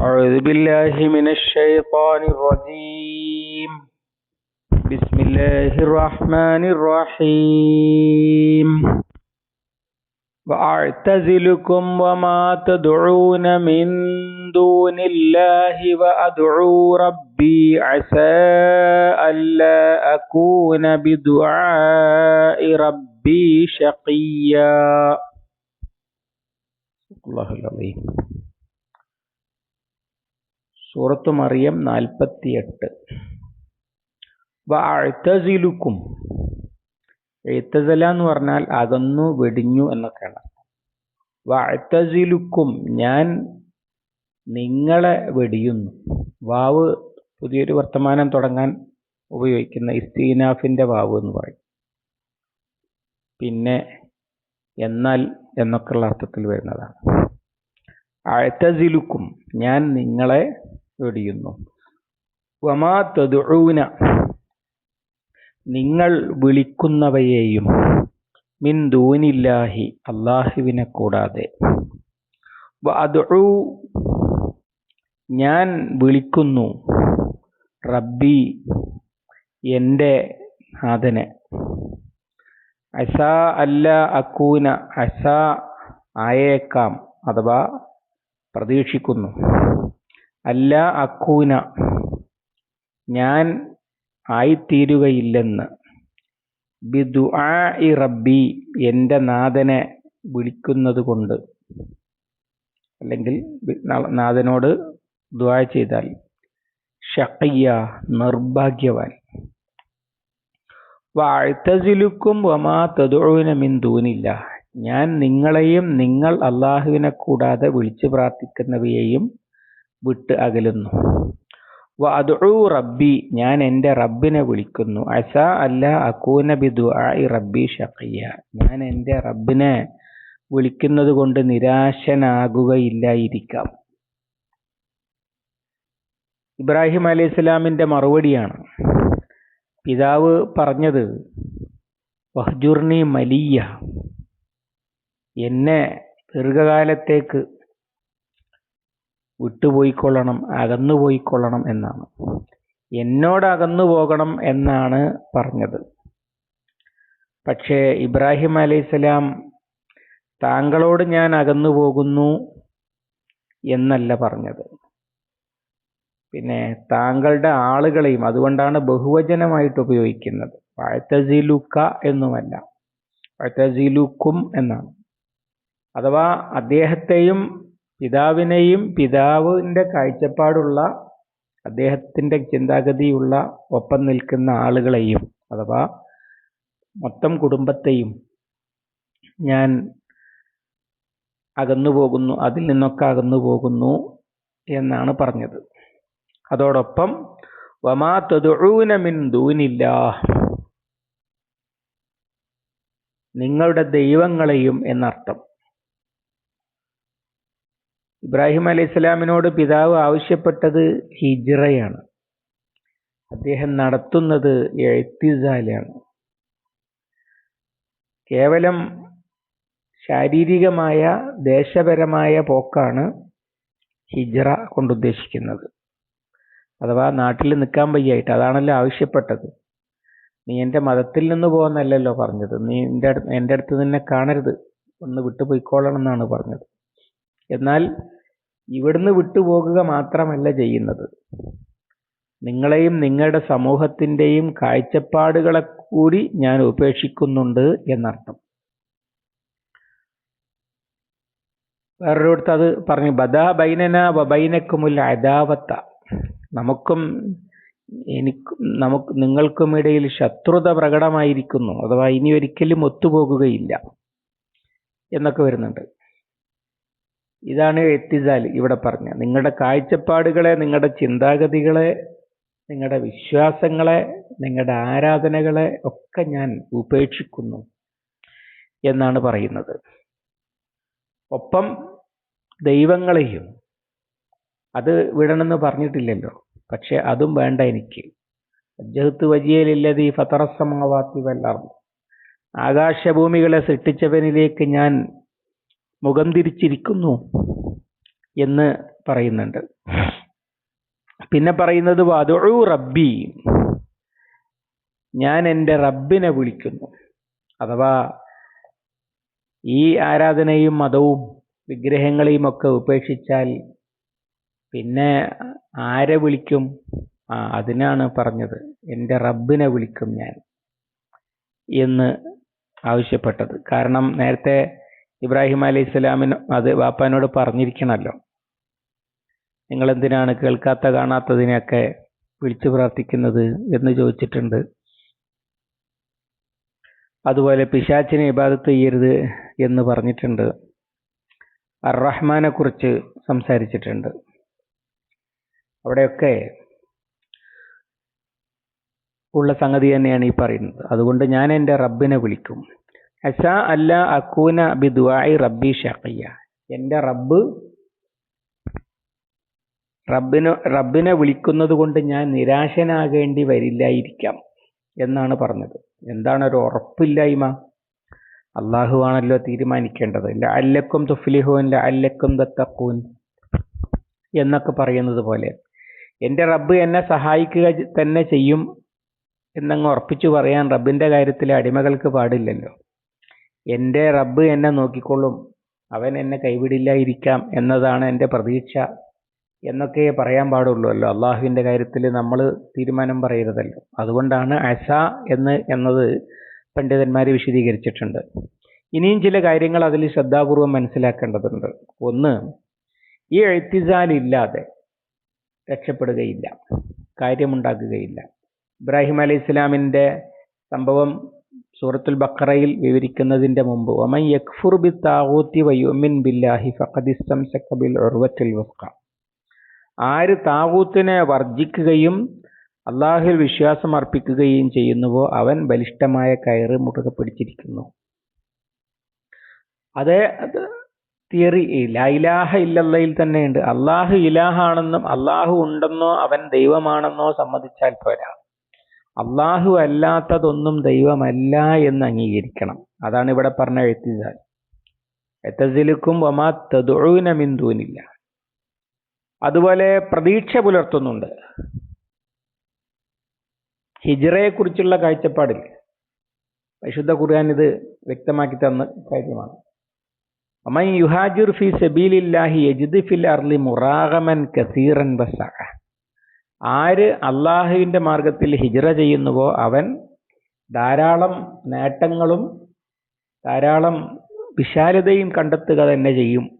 أعوذ بالله من الشيطان الرجيم. بسم الله الرحمن الرحيم. وأعتزلكم وما تدعون من دون الله وأدعو ربي عسى ألا أكون بدعاء ربي شقيا. الله العظيم. സൂറത്ത് മറിയം നാൽപ്പത്തിയെട്ട്. വാഴ്ത്തസിലുക്കും എഴുത്തസല എന്ന് പറഞ്ഞാൽ അകന്നു വെടിഞ്ഞു എന്നൊക്കെയാണ്. വാഴ്ത്തസിലുക്കും ഞാൻ നിങ്ങളെ വെടിയുന്നു. വാവ് പുതിയൊരു വർത്തമാനം തുടങ്ങാൻ ഉപയോഗിക്കുന്ന ഇസ്തീനാഫിന്റെ വാവ് എന്ന് പറയും. പിന്നെ എന്നാൽ എന്നൊക്കെയുള്ള അർത്ഥത്തിൽ വരുന്നതാണ്. അഴത്തസിലുക്കും ഞാൻ നിങ്ങളെ വെടിയുന്നു. വമാ തദുഊന നിങ്ങൾ വിളിക്കുന്നവയെയും മിൻ ദൂനില്ലാഹി അള്ളാഹുവിനെ കൂടാതെ. ഞാൻ വിളിക്കുന്നു റബ്ബി എന്റെ നാഥനെ. അസ അല്ല അക്കൂന അസ ആയേക്കാം അഥവാ പ്രതീക്ഷിക്കുന്നു. അല്ല അക്കൂന ഞാൻ ആയിത്തീരുകയില്ലെന്ന്. ബിദുആഇ റബ്ബി എന്റെ നാഥനെ വിളിക്കുന്നത് കൊണ്ട് അല്ലെങ്കിൽ നാഥനോട് ദുആ ചെയ്താൽ. ഷഖയ്യ നിർഭാഗ്യവാൻ. വാഴ്ത്തസിലുക്കും വമാ തദുഊന മിൻ ദൂനില്ല. ഞാൻ നിങ്ങളെയും നിങ്ങൾ അള്ളാഹുവിനെ കൂടാതെ വിളിച്ചു പ്രാർത്ഥിക്കുന്നവയെയും വിട്ട് അകലുന്നു. വഅദ്ഉ റബ്ബി ഞാൻ എന്റെ റബ്ബിനെ വിളിക്കുന്നു. അസ അല്ല അക്കൂന ബിദുആഇ റബ്ബി ഷഖിയ ഞാൻ എന്റെ റബ്ബിനെ വിളിക്കുന്നത് കൊണ്ട് നിരാശനാകുകയില്ലായിരിക്കാം. ഇബ്രാഹിം അലൈഹി സ്വലാമിന്റെ മറുപടിയാണ്. പിതാവ് പറഞ്ഞത് വഹ്ജുർണി മലിയ എന്നെ ദീർഘകാലത്തേക്ക് വിട്ടുപോയിക്കൊള്ളണം അകന്നു പോയിക്കൊള്ളണം എന്നാണ്. എന്നോട് അകന്നു പോകണം എന്നാണ് പറഞ്ഞത്. പക്ഷേ ഇബ്രാഹിം അലൈഹിസ്സലാം താങ്കളോട് ഞാൻ അകന്നു പോകുന്നു എന്നല്ല പറഞ്ഞത്. പിന്നെ താങ്കളുടെ ആളുകളെയും അതുകൊണ്ടാണ് ബഹുവചനമായിട്ട് ഉപയോഗിക്കുന്നത്. വാഴ്ത്തസിലുക്ക എന്നുമല്ല. വാഴ്ത്തസിലുക്കും എന്നാണ്. അഥവാ അദ്ദേഹത്തെയും പിതാവിനെയും പിതാവിന്റെ കാഴ്ചപ്പാടുള്ള അദ്ദേഹത്തിന്റെ ചിന്താഗതിയുള്ള ഒപ്പം നിൽക്കുന്ന ആളുകളെയും അഥവാ മൊത്തം കുടുംബത്തെയും ഞാൻ അകന്നു പോകുന്നു അതിൽ നിന്നൊക്കെ അകന്നു പോകുന്നു എന്നാണ് പറഞ്ഞത്. അതോടൊപ്പം വമാ തദുഊന മിൻ നിങ്ങളുടെ ദൈവങ്ങളെയും എന്നർത്ഥം. ഇബ്രാഹിം അലൈഹി സ്വലാമിനോട് പിതാവ് ആവശ്യപ്പെട്ടത് ഹിജ്റയാണ്. അദ്ദേഹം നടത്തുന്നത് എഴുത്തിസാലാണ്. കേവലം ശാരീരികമായ ദേശപരമായ പോക്കാണ് ഹിജ്റ കൊണ്ടുദ്ദേശിക്കുന്നത്. അഥവാ നാട്ടിൽ നിൽക്കാൻ വയ്യായിട്ട് അതാണല്ലോ ആവശ്യപ്പെട്ടത്. നീ എന്റെ മതത്തിൽ നിന്ന് പോകുന്നല്ലല്ലോ പറഞ്ഞത്. നീ എന്റെ അടുത്ത് എന്റെ അടുത്ത് നിന്നെ കാണരുത്. ഒന്ന് വിട്ടുപോയിക്കോളണം എന്നാണ് പറഞ്ഞത്. എന്നാൽ ഇവിടുന്ന് വിട്ടുപോകുക മാത്രമല്ല ചെയ്യുന്നത്. നിങ്ങളെയും നിങ്ങളുടെ സമൂഹത്തിന്റെയും കാഴ്ചപ്പാടുകളെ കൂടി ഞാൻ ഉപേക്ഷിക്കുന്നുണ്ട് എന്നർത്ഥം. വേറൊരിടത്ത് അത് പറഞ്ഞു ബദാ ബൈനന വബൈനക്കുമുൽ അദാവത്ത. നമുക്കും എനിക്കും നമുക്ക് നിങ്ങൾക്കും ഇടയിൽ ശത്രുത പ്രകടമായിരിക്കുന്നു അഥവാ ഇനി ഒരിക്കലും ഒത്തുപോകുകയില്ല എന്നൊക്കെ വരുന്നുണ്ട്. ഇതാണ് എത്തിസാൽ ഇവിടെ പറഞ്ഞ. നിങ്ങളുടെ കാഴ്ചപ്പാടുകളെ നിങ്ങളുടെ ചിന്താഗതികളെ നിങ്ങളുടെ വിശ്വാസങ്ങളെ നിങ്ങളുടെ ആരാധനകളെ ഒക്കെ ഞാൻ ഉപേക്ഷിക്കുന്നു എന്നാണ് പറയുന്നത്. ഒപ്പം ദൈവങ്ങളെയും അത് വിടണമെന്ന് പറഞ്ഞിട്ടില്ലല്ലോ. പക്ഷെ അതും വേണ്ട എനിക്ക്. അജ്ജഹത്ത് വജിയലില്ലതി ഫതറസമാവാത്തി വല്ലാർന്നു ആകാശഭൂമികളെ സൃഷ്ടിച്ചവനിലേക്ക് ഞാൻ മുഖം തിരിച്ചിരിക്കുന്നു എന്ന് പറയുന്നുണ്ട്. പിന്നെ പറയുന്നത് വധു റബ്ബി ഞാൻ എന്റെ റബ്ബിനെ വിളിക്കുന്നു. അഥവാ ഈ ആരാധനയും മതവും വിഗ്രഹങ്ങളെയും ഒക്കെ ഉപേക്ഷിച്ചാൽ പിന്നെ ആരെ വിളിക്കും? ആ അതിനാണ് പറഞ്ഞത്. എന്റെ റബ്ബിനെ വിളിക്കും ഞാൻ എന്ന് ആവശ്യപ്പെട്ടത്. കാരണം നേരത്തെ ഇബ്രാഹിം അലൈഹി ഇസ്ലാമിന് അത് വാപ്പാനോട് പറഞ്ഞിരിക്കണമല്ലോ നിങ്ങൾ എന്തിനാണ് കേൾക്കാത്ത കാണാത്തതിനെയൊക്കെ വിളിച്ചു പ്രാർത്ഥിക്കുന്നത് എന്ന് ചോദിച്ചിട്ടുണ്ട്. അതുപോലെ പിശാച്ചിനെ ഇബാദത്ത് ചെയ്യരുത് എന്ന് പറഞ്ഞിട്ടുണ്ട്. അർറഹ്മാനെ കുറിച്ച് സംസാരിച്ചിട്ടുണ്ട്. അവിടെയൊക്കെ ഉള്ള സംഗതി തന്നെയാണ് ഈ പറയുന്നത്. അതുകൊണ്ട് ഞാൻ എന്റെ റബ്ബിനെ വിളിക്കും. അസ അല്ല അക്കൂന ബിദുആയി റബ്ബി ഷഖിയ. എന്റെ റബ്ബ് റബ്ബിന് റബ്ബിനെ വിളിക്കുന്നത് കൊണ്ട് ഞാൻ നിരാശനാകേണ്ടി വരില്ലായിരിക്കാം എന്നാണ് പറഞ്ഞത്. എന്താണ് ഒരു ഉറപ്പില്ലായ്മ? അള്ളാഹു ആണല്ലോ തീരുമാനിക്കേണ്ടത്. അല്ലക്കും തുഫ്ലിഹുൻ അല്ലക്കും തത്തക്കൂൻ എന്നൊക്കെ പറയുന്നത് പോലെ എന്റെ റബ്ബ് എന്നെ സഹായിക്കുക തന്നെ ചെയ്യും എന്നങ്ങ് ഉറപ്പിച്ചു പറയാൻ റബ്ബിന്റെ കാര്യത്തിൽ അടിമകൾക്ക് പാടില്ലല്ലോ. എന്റെ റബ്ബ് എന്നെ നോക്കിക്കൊള്ളും. അവൻ എന്നെ കൈവിടില്ലായിരിക്കാം എന്നതാണ് എന്റെ പ്രതീക്ഷ എന്നൊക്കെ പറയാൻ പാടുള്ളൂല്ലോ അള്ളാഹുവിന്റെ കാര്യത്തിൽ നമ്മൾ തീരുമാനം പറയരുതല്ലോ. അതുകൊണ്ടാണ് അസ എന്ന് എന്നത് പണ്ഡിതന്മാർ വിശദീകരിച്ചിട്ടുണ്ട്. ഇനിയും ചില കാര്യങ്ങൾ അതിൽ ശ്രദ്ധാപൂർവം മനസ്സിലാക്കേണ്ടതുണ്ട്. ഒന്ന് ഈ എഴുത്തിസാലില്ലാതെ രക്ഷപ്പെടുകയില്ല. കാര്യമുണ്ടാക്കുകയില്ല. ഇബ്രാഹിം അലൈഹി ഇസ്ലാമിന്റെ സംഭവം സൂറത്തുൽ ബക്കറയിൽ വിവരിക്കുന്നതിന്റെ മുമ്പ് ഒമൻ യക്ഫുർ ബി താവൂത്തി വയുമിൻ ബില്ലാഹി ഫഖദിസ്തം ബിൽ ഉർവത്തിൽ വസ്ക. ആര് താവൂത്തിനെ വർജിക്കുകയും അള്ളാഹുൽ വിശ്വാസം അർപ്പിക്കുകയും ചെയ്യുന്നുവോ അവൻ ബലിഷ്ഠമായ കയറ് മുറുകെ പിടിച്ചിരിക്കുന്നു. അത് തിയറി ലൈലാഹ ഇല്ലല്ലയിൽ തന്നെയുണ്ട്. അള്ളാഹു ഇലാഹാണെന്നും അള്ളാഹു ഉണ്ടെന്നോ അവൻ ദൈവമാണെന്നോ സമ്മതിച്ചാൽ പോരാ. അള്ളാഹു അല്ലാത്തതൊന്നും ദൈവമല്ല എന്ന് അംഗീകരിക്കണം. അതാണ് ഇവിടെ പറഞ്ഞ എഴുത്തിസാൽ എത്തസിലുക്കും ഒമാ തതുഴുന മിന്തൂനില്ല അതുപോലെ പ്രതീക്ഷ പുലർത്തുന്നുണ്ട്. ഹിജറയെ കുറിച്ചുള്ള കാഴ്ചപ്പാടിൽ. പരിശുദ്ധ ഖുർആൻ ഇത് വ്യക്തമാക്കി തന്ന കാര്യമാണ്. അമൻ യുഹാജുർ ഫി സബീലില്ലാഹി യജിദ് ഫിൽ അർലി മുറാഗമൻ കസീറൻ ബസഅ ആര് അള്ളാഹുവിന്റെ മാർഗത്തിൽ ഹിജറ ചെയ്യുന്നുവോ അവൻ ധാരാളം നേട്ടങ്ങളും ധാരാളം വിശാലതയും കണ്ടെത്തുക തന്നെ ചെയ്യും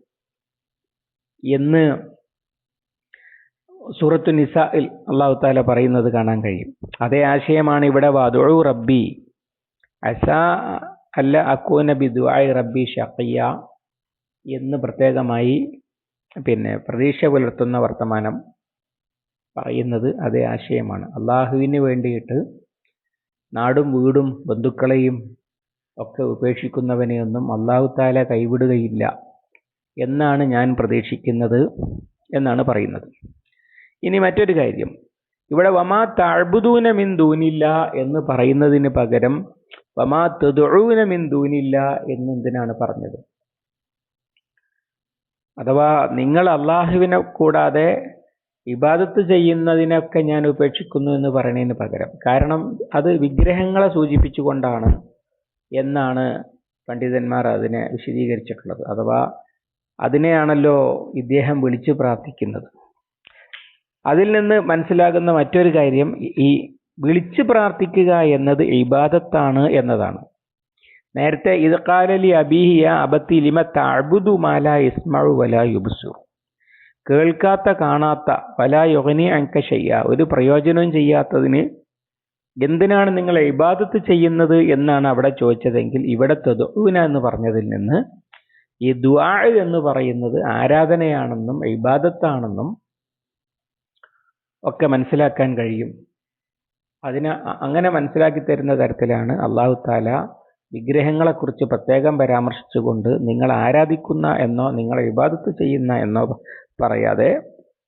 എന്ന് സൂറത്തു നിസായിൽ അള്ളാഹു താല പറയുന്നത് കാണാൻ കഴിയും. അതേ ആശയമാണ് ഇവിടെ വാദുഴു റബ്ബി. അസ അല്ല അക്കൂന ബിദുആയി റബ്ബി ഷഖിയ എന്ന് പ്രത്യേകമായി പിന്നെ പ്രതീക്ഷ പുലർത്തുന്ന വർത്തമാനം. പറയുന്നത് അതേ ആശയമാണ്. അള്ളാഹുവിന് വേണ്ടിയിട്ട് നാടും വീടും ബന്ധുക്കളെയും ഒക്കെ ഉപേക്ഷിക്കുന്നവനെയൊന്നും അള്ളാഹു താല കൈവിടുകയില്ല എന്നാണ് ഞാൻ പ്രതീക്ഷിക്കുന്നത് എന്നാണ് പറയുന്നത്. ഇനി മറ്റൊരു കാര്യം. ഇവിടെ വമാ താഴ്ബുദൂന മിൻ ദൂനില്ല എന്ന് പറയുന്നതിന് പകരം വമാ തെതുഴൂന മിൻ ദൂനില്ല എന്നെന്തിനാണ് പറഞ്ഞത്? അഥവാ നിങ്ങൾ അള്ളാഹുവിനെ കൂടാതെ ഇബാദത്ത് ചെയ്യുന്നതിനൊക്കെ ഞാൻ ഉപേക്ഷിക്കുന്നു എന്ന് പറയുന്നതിന് പകരം. കാരണം അത് വിഗ്രഹങ്ങളെ സൂചിപ്പിച്ചുകൊണ്ടാണ് എന്നാണ് പണ്ഡിതന്മാർ അതിനെ വിശദീകരിച്ചിട്ടുള്ളത്. അഥവാ അതിനെയാണല്ലോ ഇദ്ദേഹം വിളിച്ചു പ്രാർത്ഥിക്കുന്നത്. അതിൽ നിന്ന് മനസ്സിലാകുന്ന മറ്റൊരു കാര്യം ഈ വിളിച്ചു പ്രാർത്ഥിക്കുക എന്നത് ഇബാദത്താണ് എന്നതാണ്. നേരത്തെ ഇത് കാലലി അബീഹിയ അബത്തി ലിമ താഴ്ബുദു മാല ഇസ്മഴു വല യുബ്സു കേൾക്കാത്ത കാണാത്ത പല യുഗനി അങ്ക ചെയ്യ ഒരു പ്രയോജനവും ചെയ്യാത്തതിന് എന്തിനാണ് നിങ്ങൾ ഇബാദത്ത് ചെയ്യുന്നത് എന്നാണ് അവിടെ ചോദിച്ചതെങ്കിൽ ഇവിടെ തെതുന എന്ന് പറഞ്ഞതിൽ നിന്ന് ഈ ദുആ എന്ന് പറയുന്നത് ആരാധനയാണെന്നും ഇബാദത്താണെന്നും ഒക്കെ മനസ്സിലാക്കാൻ കഴിയും. അതിന് അങ്ങനെ മനസ്സിലാക്കി തരുന്ന തരത്തിലാണ് അള്ളാഹു താല വിഗ്രഹങ്ങളെക്കുറിച്ച് പ്രത്യേകം പരാമർശിച്ചുകൊണ്ട് നിങ്ങൾ ആരാധിക്കുന്ന എന്നോ നിങ്ങൾ ഇബാദത്ത് ചെയ്യുന്ന എന്നോ പറയാതെ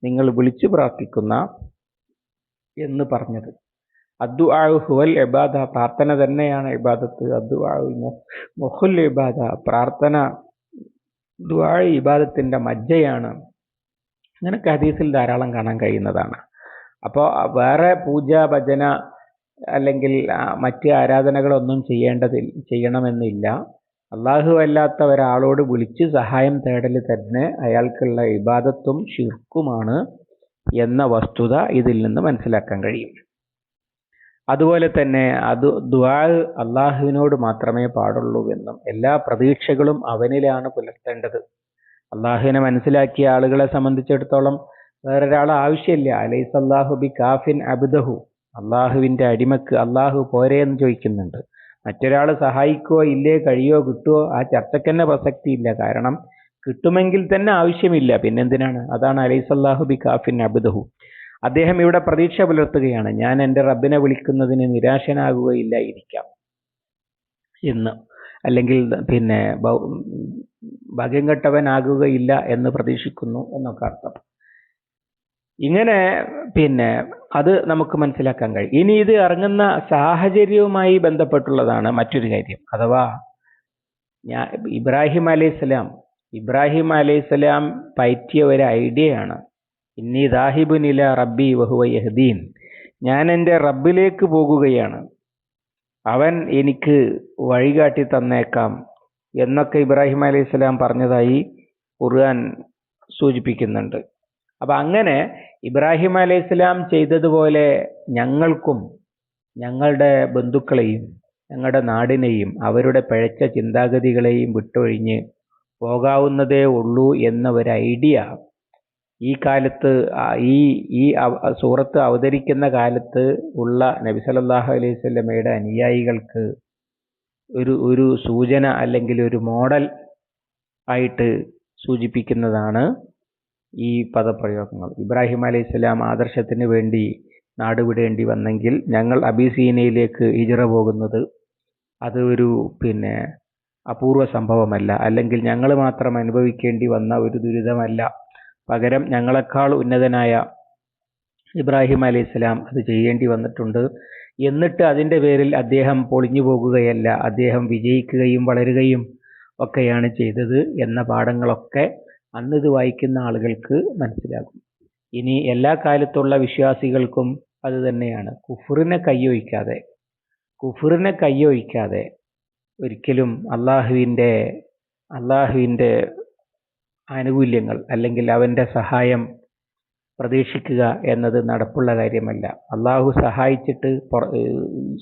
നിങ്ങൾ വിളിച്ചു പ്രാർത്ഥിക്കുന്ന എന്ന് പറഞ്ഞത്. അദ്ദു ആഴു ഹുവൽ ഇബാദ പ്രാർത്ഥന തന്നെയാണ് ഇബാദത്ത്. അദ്ദു ആഴു മൊഹുൽ ഇബാദ പ്രാർത്ഥന ദുആ ഇബാദത്തിന്റെ മജ്ജയാണ്. അങ്ങനെ ഹദീസിൽ ധാരാളം കാണാൻ കഴിയുന്നതാണ്. അപ്പോൾ വേറെ പൂജ ഭജന അല്ലെങ്കിൽ മറ്റ് ആരാധനകളൊന്നും ചെയ്യേണ്ടതിൽ ചെയ്യണമെന്നില്ല. അള്ളാഹു അല്ലാത്ത ഒരാളോട് വിളിച്ച് സഹായം തേടൽ തന്നെ അയാൾക്കുള്ള ഇബാദത്തും ഷിർക്കുമാണ് എന്ന വസ്തുത ഇതിൽ നിന്ന് മനസ്സിലാക്കാൻ കഴിയും. അതുപോലെ തന്നെ അത് ദ്വാ അള്ളാഹുവിനോട് മാത്രമേ പാടുള്ളൂ എന്നും എല്ലാ പ്രതീക്ഷകളും അവനിലാണ് പുലർത്തേണ്ടത്. അള്ളാഹുവിനെ മനസ്സിലാക്കിയ ആളുകളെ സംബന്ധിച്ചിടത്തോളം വേറൊരാൾ ആവശ്യമില്ല. അലൈസ് അള്ളാഹു ബി കാഫിൻ അബുദഹു. അള്ളാഹുവിന്റെ അടിമക്ക് അള്ളാഹു പോരെ എന്ന് ചോദിക്കുന്നുണ്ട്. മറ്റൊരാൾ സഹായിക്കുകയോ ഇല്ലേ കഴിയോ കിട്ടുമോ ആ ചർച്ചയ്ക്ക് തന്നെ പ്രസക്തിയില്ല. കാരണം കിട്ടുമെങ്കിൽ തന്നെ ആവശ്യമില്ല. പിന്നെന്തിനാണ്? അതാണ് അലൈസ് അള്ളാഹു ബി കാഫിൻ അബുദഹു. അദ്ദേഹം ഇവിടെ പ്രതീക്ഷ പുലർത്തുകയാണ്. ഞാൻ എന്റെ റബ്ബിനെ വിളിക്കുന്നതിന് നിരാശനാകുകയില്ലായിരിക്കാം എന്ന്. അല്ലെങ്കിൽ പിന്നെ ഭാഗ്യം കെട്ടവനാകുകയില്ല എന്ന് പ്രതീക്ഷിക്കുന്നു എന്നൊക്കെ അർത്ഥം. ഇങ്ങനെ പിന്നെ അത് നമുക്ക് മനസ്സിലാക്കാൻ കഴിയും ഇനി ഇത് ഇറങ്ങുന്ന സാഹചര്യവുമായി ബന്ധപ്പെട്ടുള്ളതാണ് മറ്റൊരു കാര്യം. അഥവാ ഞാൻ ഇബ്രാഹിം അലൈഹിസ്സലാം ഇബ്രാഹിം അലൈഹിസ്സലാം പയറ്റിയ ഒരു ഐഡിയയാണ് ഇന്നി ദാഹിബുനില റബ്ബി വഹുവ യഹദീൻ. ഞാൻ എന്റെ റബ്ബിലേക്ക് പോകുകയാണ്. അവൻ എനിക്ക് വഴികാട്ടി തന്നേക്കാം എന്നൊക്കെ ഇബ്രാഹിം അലൈഹി സ്വലാം പറഞ്ഞതായി ഖുർആൻ സൂചിപ്പിക്കുന്നുണ്ട്. അപ്പൊ അങ്ങനെ ഇബ്രാഹിം അലൈഹി ഇസ്ലാം ചെയ്തതുപോലെ ഞങ്ങൾക്കും ഞങ്ങളുടെ ബന്ധുക്കളെയും ഞങ്ങളുടെ നാടിനെയും അവരുടെ പിഴച്ച ചിന്താഗതികളെയും വിട്ടൊഴിഞ്ഞ് പോകാവുന്നതേ ഉള്ളൂ എന്ന ഒരു ഐഡിയ ഈ കാലത്ത് ഈ ഈ സൂറത്ത് അവതരിക്കുന്ന കാലത്ത് ഉള്ള നബി സല്ലല്ലാഹു അലൈഹി സ്വല്ലമ്മയുടെ അനുയായികൾക്ക് ഒരു ഒരു സൂചന അല്ലെങ്കിൽ ഒരു മോഡൽ ആയിട്ട് സൂചിപ്പിക്കുന്നതാണ് ഈ പദപ്രയോഗങ്ങൾ. ഇബ്രാഹിം അലൈഹി സ്വലാം ആദർശത്തിന് വേണ്ടി നാട് വിടേണ്ടി വന്നെങ്കിൽ ഞങ്ങൾ അബീസീനയിലേക്ക് ഇജിറ പോകുന്നത് അത് ഒരു പിന്നെ അപൂർവ സംഭവമല്ല. അല്ലെങ്കിൽ ഞങ്ങൾ മാത്രം അനുഭവിക്കേണ്ടി വന്ന ഒരു ദുരിതമല്ല. പകരം ഞങ്ങളെക്കാൾ ഉന്നതനായ ഇബ്രാഹിം അലൈഹി സ്വലാം അത് ചെയ്യേണ്ടി വന്നിട്ടുണ്ട്. എന്നിട്ട് അതിന്റെ പേരിൽ അദ്ദേഹം പൊളിഞ്ഞു പോകുകയല്ല. അദ്ദേഹം വിജയിക്കുകയും വളരുകയും ഒക്കെയാണ് ചെയ്തത് എന്ന പാഠങ്ങളൊക്കെ അന്ന് ഇത് വായിക്കുന്ന ആളുകൾക്ക് മനസ്സിലാകും. ഇനി എല്ലാ കാലത്തുള്ള വിശ്വാസികൾക്കും അത് തന്നെയാണ്. കുഫറിനെ കയ്യൊഴിക്കാതെ കുഫറിനെ കയ്യൊഴിക്കാതെ ഒരിക്കലും അള്ളാഹുവിന്റെ അള്ളാഹുവിന്റെ ആനുകൂല്യങ്ങൾ അല്ലെങ്കിൽ അവന്റെ സഹായം പ്രതീക്ഷിക്കുക എന്നത് നടപ്പുള്ള കാര്യമല്ല. അള്ളാഹു സഹായിച്ചിട്ട്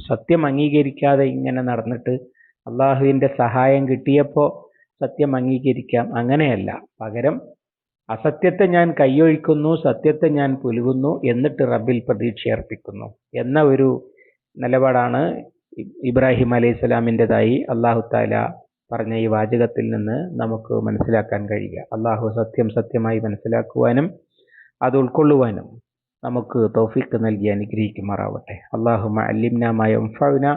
സത്യം അംഗീകരിക്കാതെ ഇങ്ങനെ നടന്നിട്ട് അള്ളാഹുവിന്റെ സഹായം കിട്ടിയപ്പോൾ സത്യം അംഗീകരിക്കാം. അങ്ങനെയല്ല. പകരം അസത്യത്തെ ഞാൻ കൈയൊഴിക്കുന്നു സത്യത്തെ ഞാൻ പുലുകുന്നു എന്നിട്ട് റബ്ബിൽ പ്രതീക്ഷയർപ്പിക്കുന്നു എന്ന ഒരു നിലപാടാണ് ഇബ്രാഹിം അലൈഹി സ്വലാമിന്റെതായി അള്ളാഹു താല പറഞ്ഞ ഈ വാചകത്തിൽ നിന്ന് നമുക്ക് മനസ്സിലാക്കാൻ കഴിയുക. അള്ളാഹു സത്യം സത്യമായി മനസ്സിലാക്കുവാനും അത് ഉൾക്കൊള്ളുവാനും നമുക്ക് തോഫിക്ക് നൽകി അനുഗ്രഹിക്കുമാറാവട്ടെ. അള്ളാഹു അല്ലിംന യംഫഉന